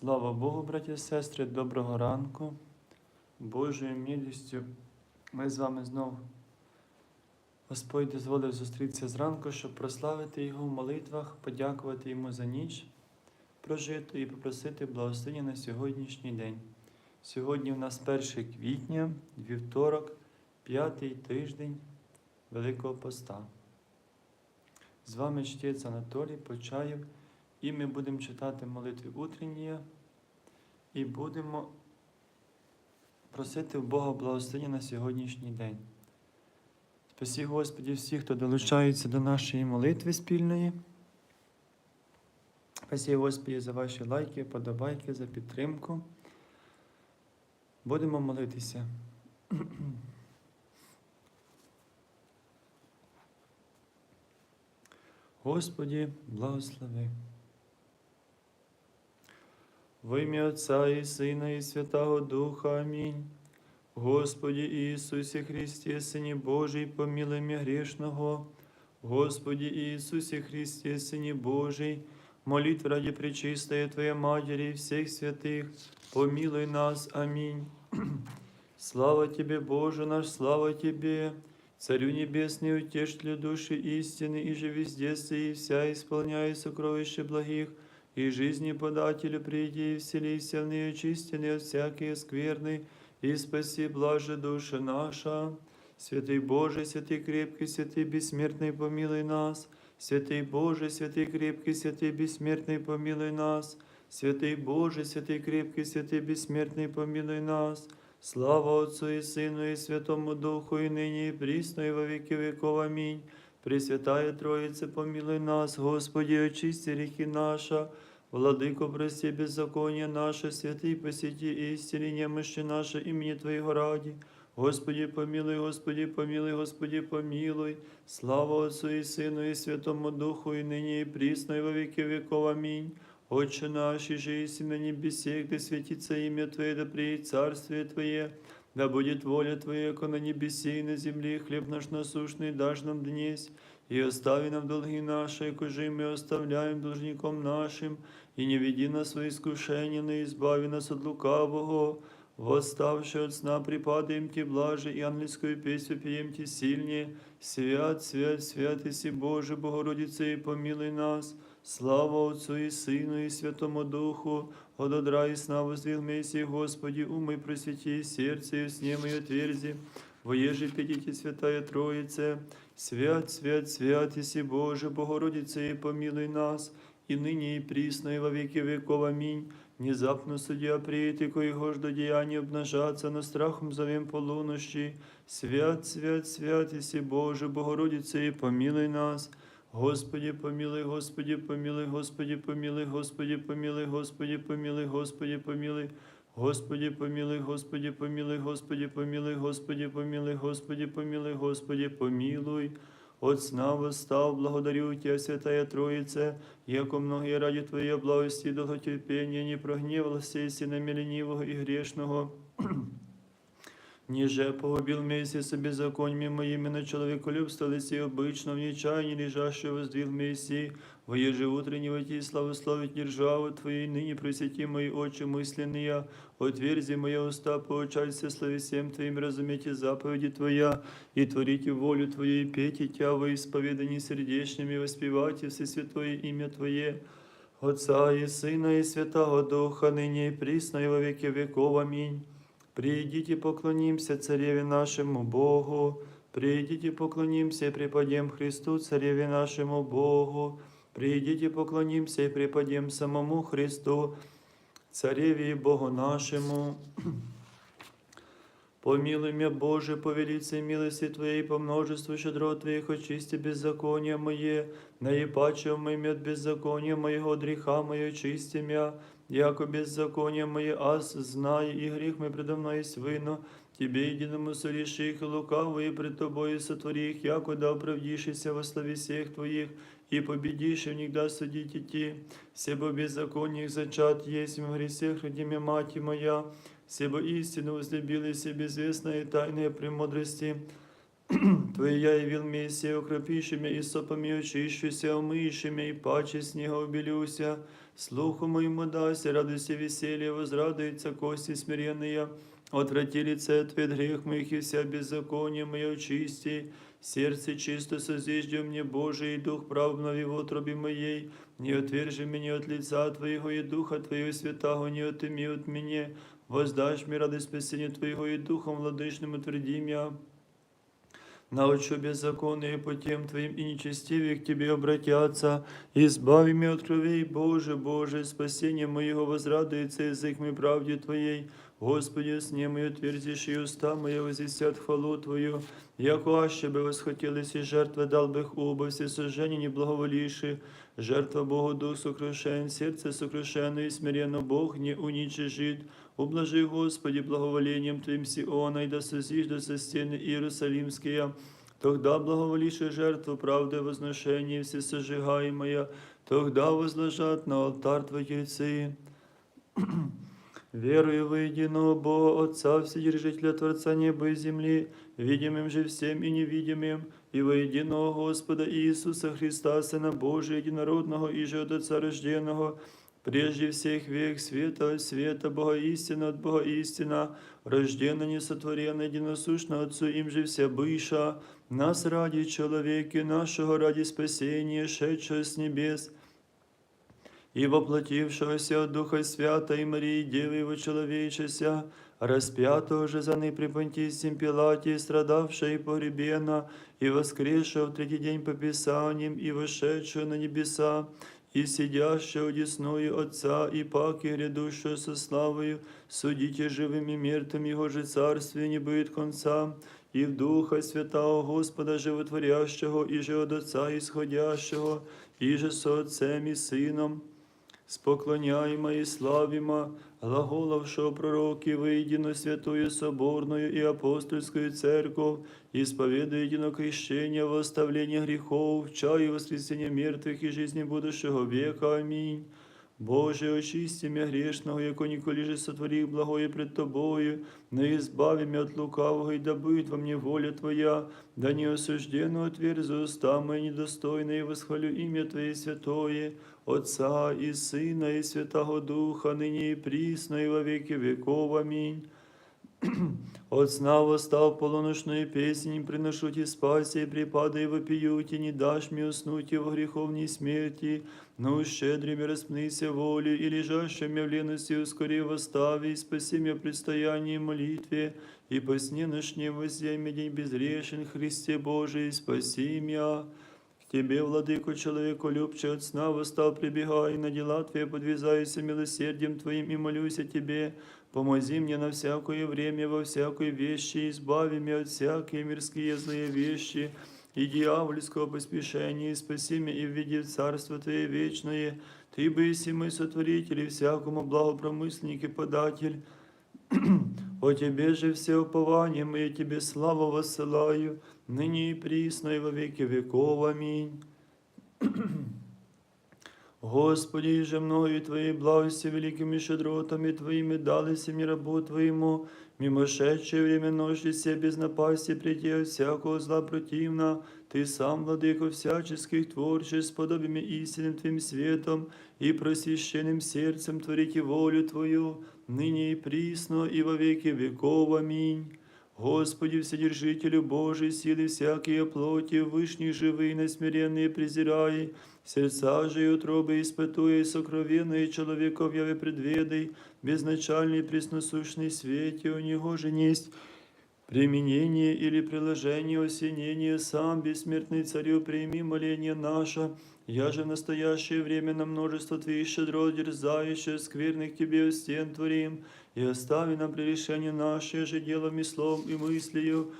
Слава Богу, браті і сестри, доброго ранку. Божою милістю ми з вами знову. Господь дозволив зустрітися зранку, щоб прославити Його в молитвах, подякувати Йому за ніч прожиту і попросити благословення на сьогоднішній день. Сьогодні у нас 1 квітня, вівторок, п'ятий тиждень Великого Поста. З вами чтець Анатолій Почаєв. І ми будемо читати молитви утренні і будемо просити в Бога благословення на сьогоднішній день. Спасі Господі всіх, хто долучається до нашої молитви спільної. Спасі Господі за ваші лайки, подобайки, за підтримку. Будемо молитися. Господі, благослови. Во ім'я Отця і Сина, і Святого Духа. Амінь. Господі Ісусі Христі, Сині Божий, помилуй мя грішного. Господі Ісусі Христі, Сині Божий, молитв раді пречистої Твоєї Матері і всіх святих, помилуй нас. Амінь. Слава Тебе, Боже наш, слава Тебе, Царю Небесный, утешителю души истины, и же везде и вся исполняя сокровища благих, и жизни подателю приди и вселися в нее очистенные от всякие скверны, и спаси блаже душа наша. Святый Боже, святый крепкий, святый бессмертный, помилуй нас. Святый Боже, святый крепкий, святый бессмертный, помилуй нас. Святый Боже, святый крепкий, святый бессмертный, помилуй нас. Слава Отцу и Сыну и Святому Духу, и ныне и присно, и во веки веков. Аминь. Пресвятая Троица, помилуй нас, Господи, очисти грехи наша, Владыко, прости беззаконие наше, святый, посети истине немощи наше, имени Твоего ради. Господи, помилуй, Господи, помилуй, Господи, помилуй. Слава Отцу и Сыну и Святому Духу, и ныне и присно, и во веки веков. Аминь. Отче наш, и же и на небесе, да светится имя Твое, да приедет царствие Твое, да будет воля Твоя, как на небесе и на земле, хлеб наш насущный дашь нам днесь, и остави нам долги наши, кожи мы оставляем должником нашим, и не веди нас во искушение, но избави нас от лукавого. Восставши от сна, припадаем Ти блаже, и ангельскую песню пеем Ти сильнее. Свят, свят, свят, Иси Боже, Богородице, и помилуй нас. Слава Отцу и Сыну и Святому Духу, от одра и воздвиг Мессии, Господи, умой просвети, сердце и сне мое отверзи. Воеже петите, Святая Троице, свят, свят, свят, Иси Боже, Богородице, и помилуй нас, и ныне и присно, и во веки веков. Аминь. Внезапно судья приедет, коего ж до деяния обнажаться, но страхом зовем полунощи. Свят, свят, свят, Иси Боже, Богородице, и помилуй нас. Господи, помилуй, Господи, помилуй, Господи, помилуй, Господи, помилуй, Господи, помилуй, Господи, помилуй. Господи, помилуй, Господи, помилуй, Господи, помилуй, Господи, помилуй, Господи, помилуй, Господи, помилуй. От сна восстав, благодарю Тебя, Святая Троица, яко многие ради Твоей благости и долготерпения не прогневался, если на ленивого и грешного. Ніже погубил вместе с беззакониями моими на человеколюбство лице обычно в нечаянии лежащего воздвиг вместе, воеже утреннего ти славословить державу Твоей, ныне просвети мои очи мысленные, отверзи мои уста, поучайся слави всем Твоим, разумейте заповеди Твоя, и творите волю Твою, и пейте Тя во исповедании сердечными, воспевайте все святое имя Твое, Отца и Сына и Святого Духа, ныне и присно, и во веки веков. Аминь. Придите, поклонимся Цареве нашему Богу, придите, поклонимся и преподем Христу, Цареве нашему Богу, придите, поклонимся и преподем самому Христу, Цареве и Богу нашему. Помилуй меня, Боже, по велице милости Твоей, по множеству щедро Твоих, очисти беззаконие мое, наипаче моим от беззакония моего, греха мое, очисти меня, яко беззаконие мое, аз знай, и грех мой предо мной есть вино, Тебе единому сореши их, и лукавые пред Тобою сотвори их, яко да оправдишься во славе всех Твоих, и победишь, и внегда судить идти. Себо беззакониях зачат есть в гресех, родиме мать моя, Себо истину возлюбили себе безвестная и тайная премудрости, Твоя явил Мессия, укропиши меня и сопами очищуся, умыши меня и паче снега убелюся. Слуху моему дайся, радости веселье, возрадуется кости смиренные. Отврати лице ответ грех моих и вся беззаконие мое очисти. Сердце чисто созижди мне, Божий, и дух прав обнови в утробе моей. Не отвержи меня от лица Твоего и духа Твоего святого, не отыми от меня. Воздашь мне радость спасения Твоего и духом владычным утверди меня. Научу беззаконные путем Твоим и нечестивые к Тебе обратятся. Избави меня от кровей, Боже, Боже, спасение моего возрадуется язык мой правде Твоей. Господи, с ним и утвердишь, и уста мои возвестят хвалу Твою. Яко аще бы восхотелись и жертвы дал бы их оба, все сожжения не благоволивши. Жертва Богу дух сокрушен, сердце сокрушено и смиренно Бог не уничижит. Ублажи, Господи, благоволением Твоим Сиона, и да созижда со стены Иерусалимские. Тогда благоволише жертву правды возношения все сожигаемая, тогда возложат на алтарь Твои рцы. Верую во единого Бога, Отца, Вседержителя, Творца неба и земли, видимым же всем и невидимым, и во единого Господа Иисуса Христа, Сына Божия, единородного и же от Отца рожденного, прежде всех век света от света, Бога истина от Бога истина, рожденно несотворенно, единосущно Отцу им же вся быша, нас ради человеки нашего, ради спасения, шедшего с небес, и воплотившегося от Духа Свята и Марии Девы Его человечеся, распятого же за при Понтийским Пилате, страдавшего и погребена, и воскресшего в третий день по Писаниям, и вошедшего на небеса, и сидящего одісною Отца, і паки грядущого со славою, судите живим і мертвыми, Його же царстві, не будет конца, і в Духа Святого Господа Животворящого, і же от Отца Ісходящого, і же со Отцем і Сином, споклоняйма і славимо, глаголовшого пророки, воедино святую соборную и апостольскую церковь, исповедуя едино крещение, восставление грехов, чаю воскресения мертвых и жизни будущего века. Аминь. Боже, очисти меня грешного, яко николи же сотвори благое пред Тобою, но избави меня от лукавого, и да во мне воля Твоя, да не осужденно отверзу уста мои недостойные, восхвалю имя Твое святое, Отца и Сына и Святого Духа, ныне и присно, и во веки веков. Аминь. От сна восстав полуношную песнь, приношу ти спаси, и припадай вопию, ти не дашь мне уснуть и во греховней смерти, но щедрыми распнися волю, и лежащими в лености ускори восстави, и спаси меня в предстоянии молитве, и по сне ночнем возьми день безрешен, Христе Божий, спаси меня. К Тебе, владыко, человеку любче от сна восстал, прибегай, на дела Твои подвязаюся милосердием Твоим и молюсь о Тебе, Помози мне на всякое время, во всякой вещи, избави меня от всякие мирские злые вещи и дьявольского поспешения, и спаси меня и введи в Царство Твое вечное. Ты бы и мы сотворитель, и всякому благопромысленник и податель. О Тебе же все упование мое, Тебе славу воссылаю, ныне и присно, и во веки веков. Аминь. Господи, же мною Твоей благости великими щедротами Твоими дались мне рабу Твоему, мимошедшее время ночи все без напасти прийти от всякого зла противна, Ты сам, владыко всяческих творчеств, подобиями истинным Твоим светом и просвященным сердцем творите волю Твою, ныне и присно, и во веки веков. Аминь. Господи, Вседержителю Божий, силы всякие плоти, вышние живые, насмиренные презирай, сердца же и утробы испытуя, и сокровенные человеков яви предведай, безначальный пресносущный свете у него же несть, применение или приложение осенения сам, бессмертный царю, прими моление наше, я же в настоящее время на множество Твоих щедрот дерзающих, скверных Тебе стен творим, и остави нам прегрешение наше же делом и словом и мыслью,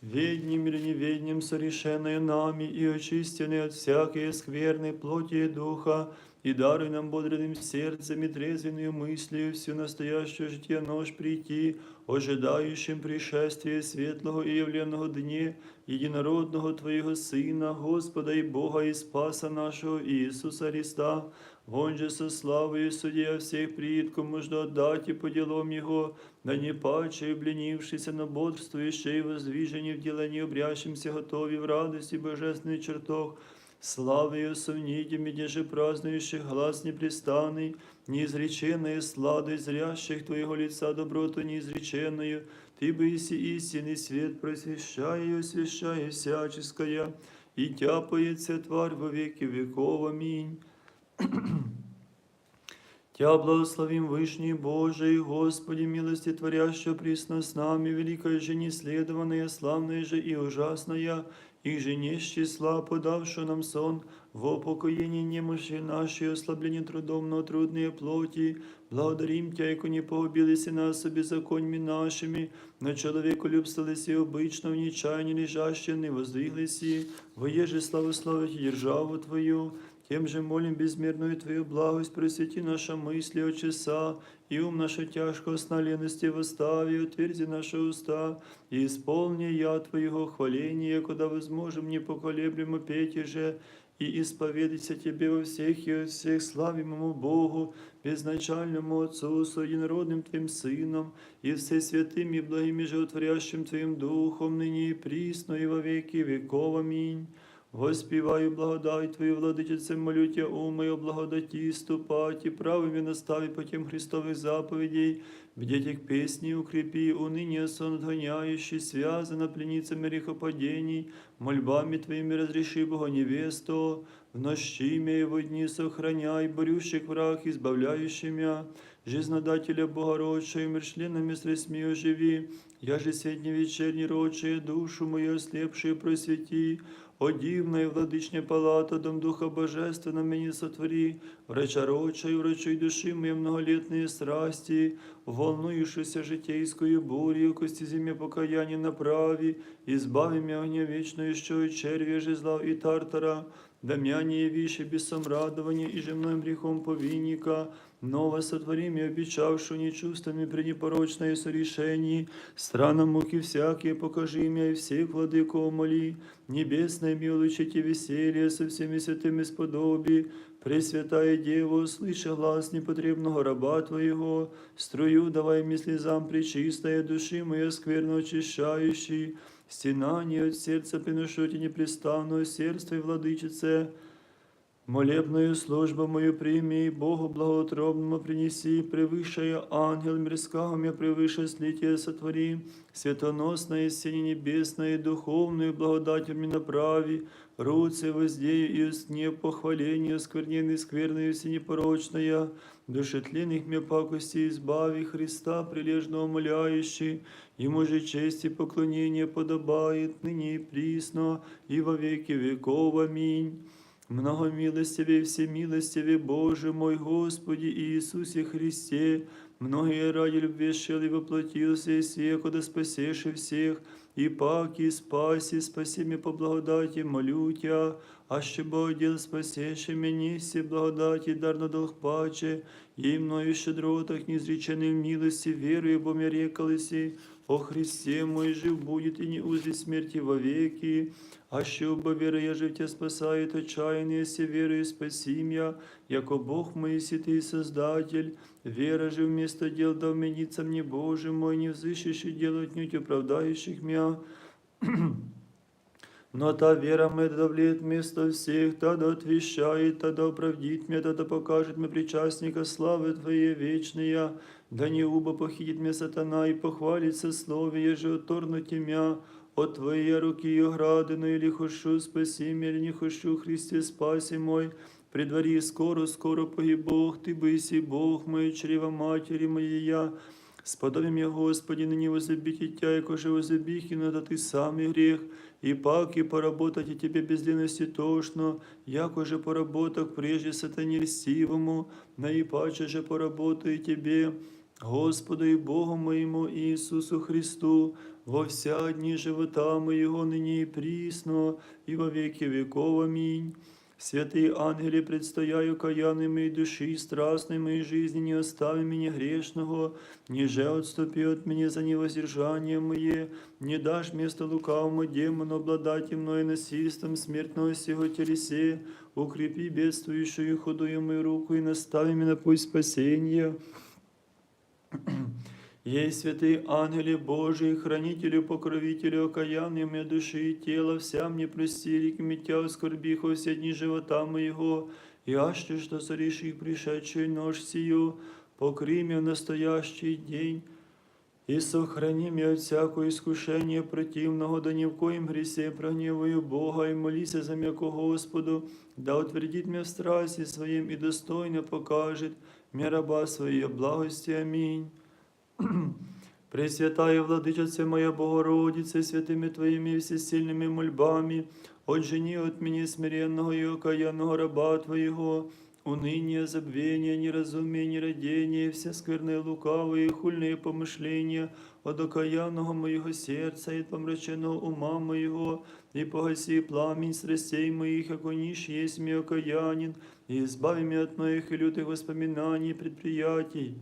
ведним или неведним сорешенное нами, и очистенные от всякой скверной плоти и духа, и даруй нам бодрым сердцем и трезвенную мыслью всю настоящую житие нож прийти, ожидающим пришествия светлого и явленного дне, единородного Твоего Сына, Господа и Бога и Спаса нашего Иисуса Христа, вон же со славою судья всех предков можно отдать и по делам его, да не паче, обленившийся на бодрствующее и воздвижение в деле необрящимся готове в радости божественный чертог, Славою сомнитями, деже празднующих глаз непрестанный, неизреченная сладость зрящих Твоего лица доброту неизреченную, Ты бы иси истинный свет просвещая и освящая всяческая, и тяпается тварь во веки веков. Аминь. Тя благословим Вышний Божий, Господи, милости творящего присно с нами, великая же неследованная, славная же и ужасная, и же не числа, подавши нам сон, в опокоєнні немощи наші, ослаблені трудом, но трудної плоті, благодарим Тя, яко не погубилися собі законьми нашими, на чоловіку любсталися обично, в нічайні лежащие, не воздвиглися, воеже славословить державу Твою, тем же молим безмерную Твою благость, просвети наша мысли от часа, и ум наша тяжкого сна лености восстави, отверзи наши уста, и исполни я Твоего хваления, куда возможем непоколеблемо петь же, и исповедаться Тебе во всех и от всех славимому Богу, безначальному Отцу, со единородным Твоим Сыном, и все святым и благим и животворящим Твоим Духом, ныне и присно, и во веки веков. Аминь. Воспіваю благодать Твою, владичице, молю Тя, умою благодаті, ступати, правими настави потім Христових заповідей, бдеть к песни укрепи, уныние сон отгоняющий, связано пленницами грехопадений, мольбами Твоими разреши Бога невесту, в нощи имя его дни сохраняй, борющих враг, избавляющий мя, жизнодателя Богородча, и мершленными средствами оживи, я же средне вечерний рочие, душу мою ослепшую просвети, о і владичня палата, дом Духа Божественна мені сотвори, врача роча и врачуй души моей многолетные страсти, волнующейся житейскую бурью, кости зиме покаяние направи, избави меня огня вечную, еще и черві, жезла и тартара, да мя не явишь бесом радования и же мной грехом повинника, Ново сотвори мне, обещавшую нечувствами при непорочное сорешении, странам муки всякие покажи меня и всех владыков моли, небесное милучите веселье со всеми святыми сподоби, Пресвятая Дева, слыша глаз непотребного раба Твоего, струю давай мне слезам причистая души моя скверно очищающий, стенание от сердца приношу тебе непрестанное сердце и владычице, Молебную службу мою прими, Богу благоутробному принеси, превыше ангел мирского, меня превыше слития сотвори, светоносное сине небесное, духовную благодать мне направи, руце воздею и сне похваление, скверненной скверной синепорочная, душетленных мне пакости избави Христа, прилежно умоляющий, Ему же честь и поклонение подобает ныне и присно, и во веки веков. Аминь. Многомилостивый, всемилостивый Боже мой Господи Иисусе Христе, многие ради любви шел и воплотился и всех, да спасешь и всех, и паки, спаси, спаси меня по благодати, молю Тя, а ще Бог дел спасеши мені всі благодаті, дар на долг паче, і мною щедротах, неизреченной в милости, верую, бо мне рекалися, о Христе мой жив будет и не узри смерти вовеки, а що вера я жив тебя спасает отчаянные все верою спаси меня, яко Бог мой святый Создатель, вера же вместо дел да вменится мне, Боже мой, не взыщущий делать нють оправдающих меня, но та вера моя давлеет вместо всех, та да отвещает, та да оправдит меня, та да покажет мне причастника славы Твоей вечная, да не убо похитит меня сатана и похвалится слове, еже оторнуть мя, от Твоей руки оградину, или хочу спаси меня, или не хочу, Христе, спаси мой, при дворе скоро, скоро погиб Бог, Ты быси Бог мой, чрева матери моей я, Сподобим я, Господи, ныне возлюбить Тя, яко же возлюбих, и надо Ты самый грех, и паки поработать и Тебе без длинности тошно, яко же поработок прежде сатані льстивому, наипаче же поработаю Тебе, Господу и Богу моему Иисусу Христу, во вся дни живота моего ныне и присно, и во веки веков. Аминь. Святые ангели, предстояю каянной моей души, страстной моей жизни, не остави меня грешного, ниже отступи от меня за невоздержание мое, не дашь место лукавому демону обладать мною насильством смертного сего телесе, укрепи бедствующую худую мою руку и настави меня на путь спасения. Ей святые ангели Божии, хранители, покровители, окаянные мне души и тела, вся мне простили, к митя скорбих во все дни живота моего, и аще что соришь их пришедшую ночь сию, покри меня в настоящий день, и сохрани меня от всякого искушения противного, да ни в коем гресе прогневаю Бога, и молися за меня Господу, да утвердит меня в страсти своим и достойно покажет мне раба своей благости. Аминь. Пресвятая Владычице моя Богородице, святими Твоими всесильными мольбами, отжени от меня смиренного и окаянного раба Твоего, уныние, забвение, неразумение, нерадение, все скверные, лукавые, хульные помышления от окаянного моего сердца и от помраченного ума моего, и погаси пламень страстей моих, яко ниш есть мне окаянин, и избави меня от моих и лютых воспоминаний и предприятий.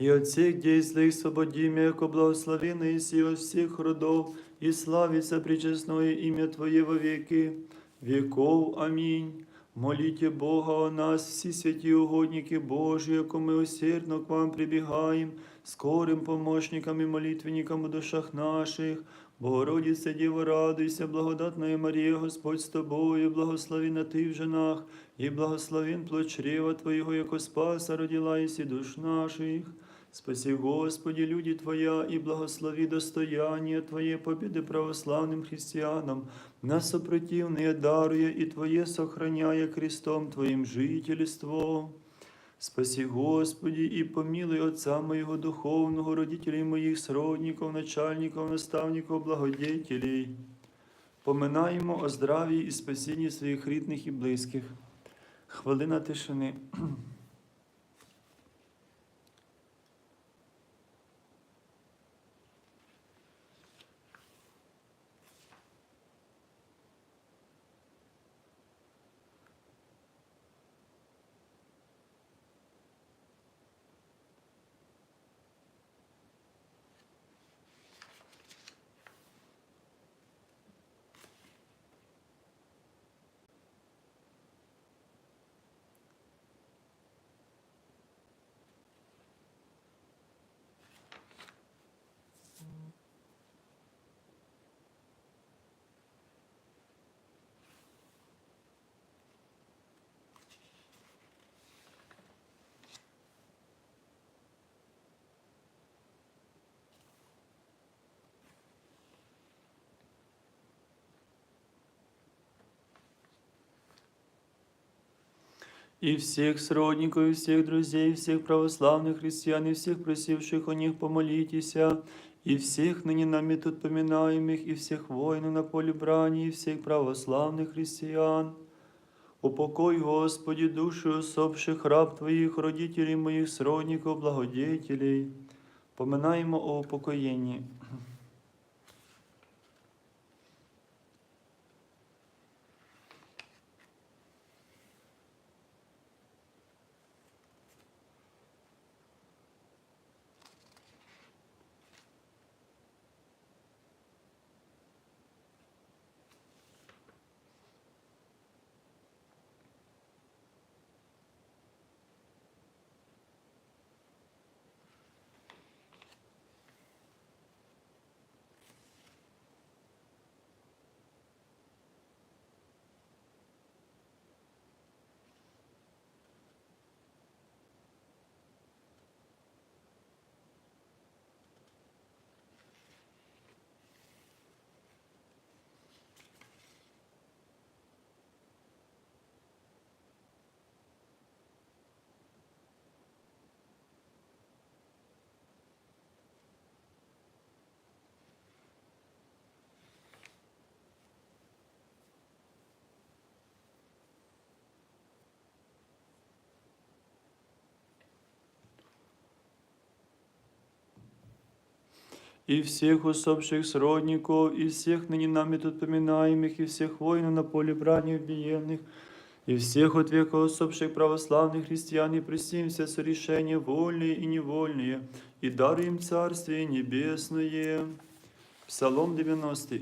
И от всех действий свободи меня, яко благословенный Иси от всех родов, и славится причестное имя Твое во веки веков. Аминь. Молите Бога о нас, всі святі угодники Божі, яко ми усердно к вам прибігаємо, скорим помощникам і молитвенникам у душах наших. Богородице, Діво, радуйся, благодатная Марія, Господь з тобою, благословена ти в женах, і благословен плод чрева Твоєго, яко спаса родила єси душ наших. Спаси, Господи, люди Твоя, и благослови достояние Твое победы православным христианам, нас сопротивные даруя и Твое сохраняя крестом Твоим жительство. Спаси, Господи, и помилуй Отца моего духовного, родителей моих, сродников, начальников, наставников, благодетелей. Поминаємо о здравії і спасінні своїх рідних і близьких. Хвилина тишини. и всех сродников, и всех друзей, и всех православных христиан, и всех просивших о них помолитесь, и всех ныне нами тут поминаемых, и всех воинов на поле брани, и всех православных христиан. Упокой, Господи, души усопших раб Твоих, родителей моих, сродников, благодетелей. Поминаємо о упокоєнні. и всех усопших сродников, и всех ныне нами тут поминаемых, и всех воинов на поле брани убиенных, и всех от века усопших православных христиан, и простимся сорешения вольные и невольные, и даруем Царствие Небесное. Псалом 90.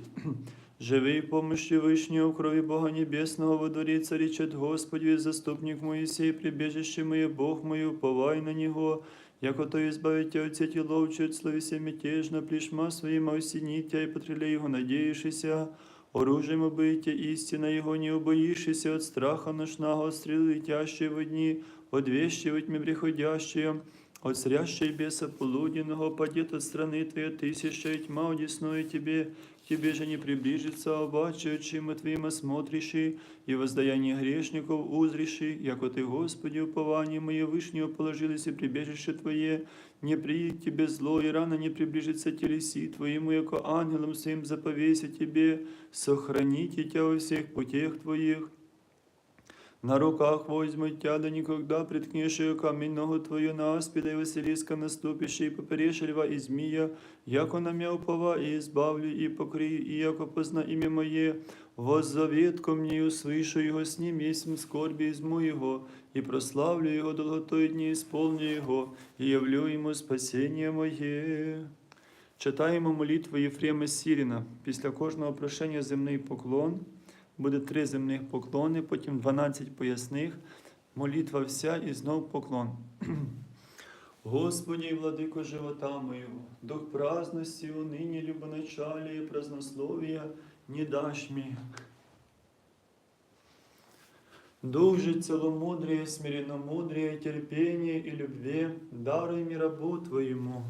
Живий помощью Вышнего в крови Бога Небесного, во дворе царичет Господи, заступник Моисей, прибежище мое, Бог мой, уповай на Него, яко то избавите от сети ловчи, от словеся мятежно, плешма своим осенитя, и потреле Его надеющийся, оружием обыйте, истина Его не убоишься от страха ношного, от стрелы летящей в дни, от вещи во тьме приходящие, от срящей беса полуденного, падет от страны Твоя тысяча, и тьма одесную Тебе, Тебе же не приближится, обаче очима Твоим смотришь, и воздаяние грешников узришь, яко Ты, Господи, упование мое вышнего положилось и прибежище Твое, не приедет Тебе зло, и рано не приближится телеси Твоему, яко ангелом своим заповеся Тебе, сохраните Тебя во всех путях Твоих, на руках возьму тя, да никогда приткнешь ее камень ногу твою на аспида и Василиска наступишь, и поперешь льва и змия, яко на мя упова, и избавлю, и покри, и яко позна имя мое, воззовет ко мне, и услышу его с ним, есмь скорби изму его, и прославлю его долготой дни, исполню его, и явлю ему спасение моє. Читаємо молитву Єфрема Сіріна. Після кожного прошення земний поклон. Буде три земних поклони, потім 12 поясних, молитва вся і знов поклон. Господи, владико живота моего, дух праздности, уныне, любоначалие, празднословия не дашь мне. Дух же целомудрие, смиренномудрие, терпение и любви, даруй мне рабу Твоему.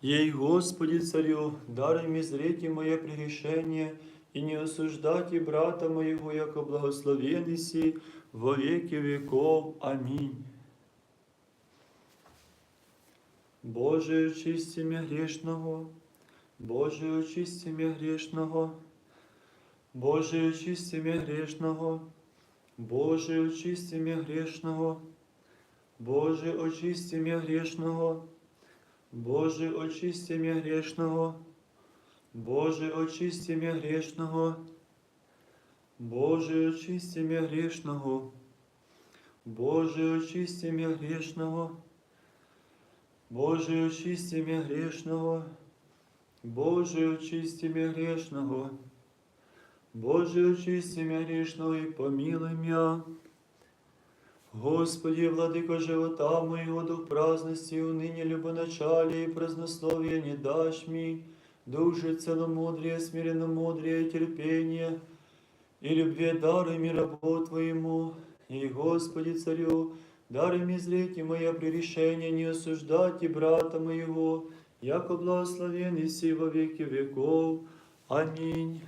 Ей, Господи, Царю, даруй мне зрите мое прегрешение, и не осуждайте брата моего, яко благословенный си во веки веков. Аминь. Боже, очисти меня грешного, Боже, очисти меня грешного, Боже, очисти меня грешного, Боже, очисти меня грешного, Боже, очисти меня грешного, Боже, очисти меня грешного, Боже, очисти меня грешного, Боже, очисти меня грешного, Боже, очисти меня грешного, Боже, очисти меня грешного, Боже, очисти меня грешного, Боже, очисти меня грешного и помилуй меня. Господи, владыко живота моего, дух праздности, уныне любоначалие и празднословие не дашь ми, дух же целомудрие, смиренномудрие, терпение, и любви даруй ми рабу Твоему, и, Господи, Царю, даруй ми зрите мое пререшение, не осуждать и брата моего, яко благословен си во веки веков. Аминь.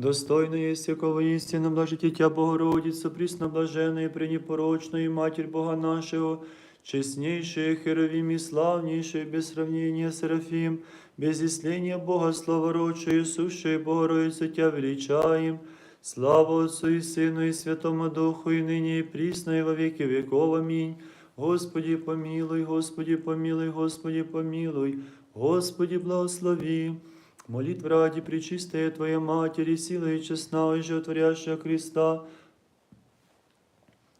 Достойно есть всякого истинно блажите Тя, Богородица, пресноблаженная и пренепорочная Матерь Бога нашего, честнейшая Херовим и славнейшая, без сравнения Серафим, без исления Бога славородшая, сущая Богородица, Тя величаем, слава Отцу и Сыну и Святому Духу, и ныне и присно, и во веки веков. Аминь. Господи, помилуй, Господи, помилуй, Господи, помилуй, Господи, благослови. Молитв ради Пречистая Твоя Матери, сила и честна, животворящая Христа,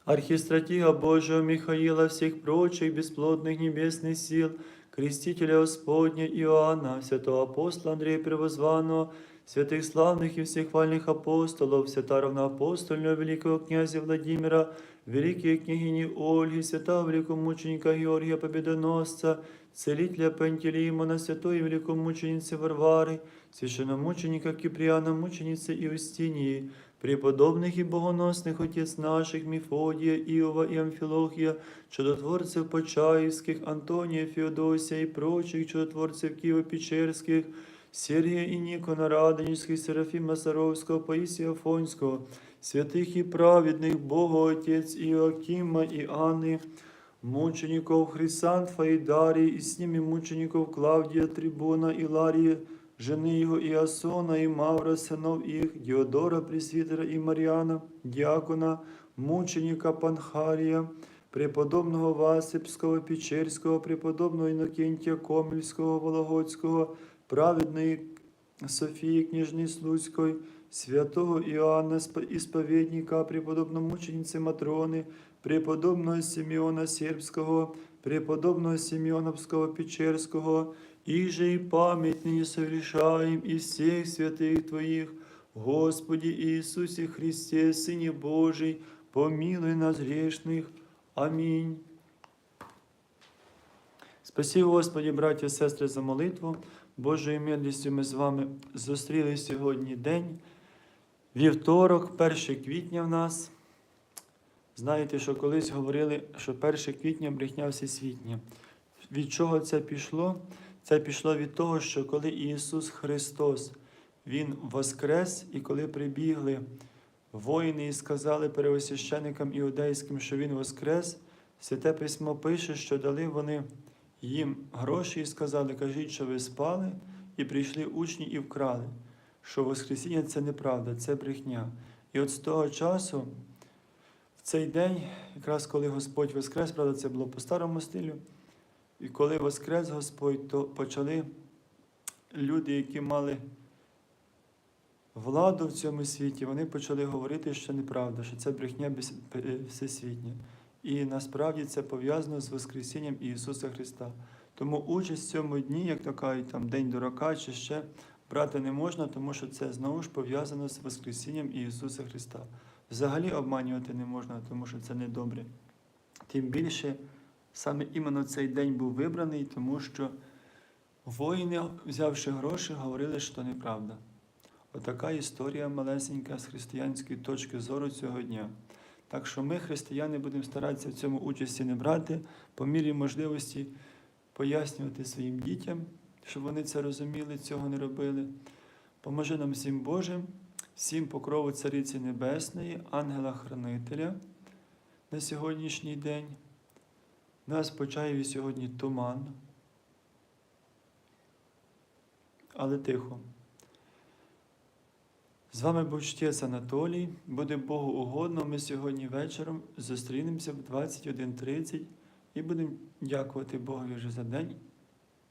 Архистратига Божия Михаила, всех прочих бесплодных небесных сил, Крестителя Господня Иоанна, святого апостола Андрея Первозванного, святых славных и всех хвальных апостолов, свята равноапостольного великого князя Владимира, великие княгини Ольги, святого великомученика Георгия Победоносца, целителя Пантелеймона, святой великомученицы Варвары, священномученика Киприана, мученицы Иустинии, преподобных и богоносных отец наших Мефодия, Иова и Амфилохия, чудотворцев Почаївських, Антонія, Феодосія и прочих чудотворців Києво-Печерських, Сергія і Нікона Радонежських, Серафіма Саровського, Паїсія Афонського, святих и праведних Бога Отець Іоакіма і Анни, мучеников Хрисанфа и Дарии, и с ними мучеников Клавдия, Трибуна и Ларии, жены его Иосона и Мавра, сынов их, Диодора, Пресвитера и Марьяна, Диакона, мученика Панхарія, преподобного Васипського, Печерського, преподобного Інокентія Комельського, Вологодського, праведної Софії княжни Слуцької, святого Іоанна преподобного мучениці Матрони, преподобного Симеона Сербського, преподобного Симеоновського Печерського, і же і память ныне совершаем из всех святых Твоих, Господи Иисусе Христе, Сыне Божий, помилуй нас грешных. Амінь. Спасі, Господі, браті і сестри, за молитву. Божою милістю ми з вами зустріли сьогодні день, вівторок, 1 квітня в нас. Знаєте, що колись говорили, що 1 квітня брехня всесвітня. Від чого це пішло? Це пішло від того, що коли Ісус Христос Він воскрес, і коли прибігли воїни і сказали переосвященикам іудейським, що Він воскрес, Святе Письмо пише, що дали вони їм гроші і сказали, кажіть, що ви спали, і прийшли учні і вкрали, що Воскресіння це неправда, це брехня. І от з того часу, в цей день, якраз коли Господь воскрес, правда, це було по старому стилю, і коли воскрес Господь, то почали люди, які мали владу в цьому світі, вони почали говорити, що неправда, що це брехня е, всесвітня. І насправді це пов'язано з Воскресінням Ісуса Христа. Тому участь в цьому дні, як то кажуть, там День дурака чи ще брати не можна, тому що це знову ж пов'язано з Воскресінням Ісуса Христа. Взагалі обманювати не можна, тому що це недобре. Тим більше саме іменно цей день був вибраний, тому що воїни, взявши гроші, говорили, що неправда. Отака історія малесенька з християнської точки зору цього дня. Так що ми, християни, будемо старатися в цьому участі не брати, по мірі можливості пояснювати своїм дітям, щоб вони це розуміли, цього не робили. Поможи нам всім Божим, всім покрову Цариці Небесної, ангела-хранителя на сьогоднішній день. Нас по Чаєві сьогодні туман, але тихо. З вами був чтець Анатолій. Буде Богу угодно. Ми сьогодні вечором зустрінемося в 21.30 і будемо дякувати Богові вже за день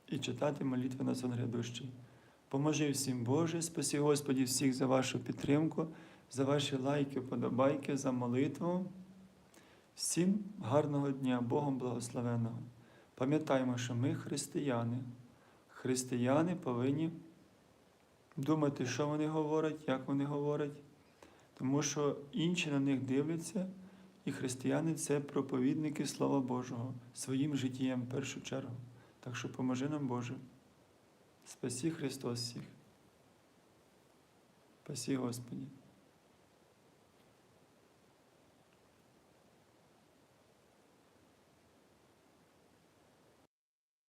і читати молитви на сон грядущий. Поможи всім Боже, спасі Господі всіх за вашу підтримку, за ваші лайки, подобайки, за молитву. Всім гарного дня, Богом благословеного. Пам'ятаємо, що ми християни. Християни повинні думати, що вони говорять, як вони говорять, тому що інші на них дивляться, і християни це проповідники Слова Божого своїм життям в першу чергу. Так що поможи нам, Боже. Спасі Христос всіх. Спасі Господі.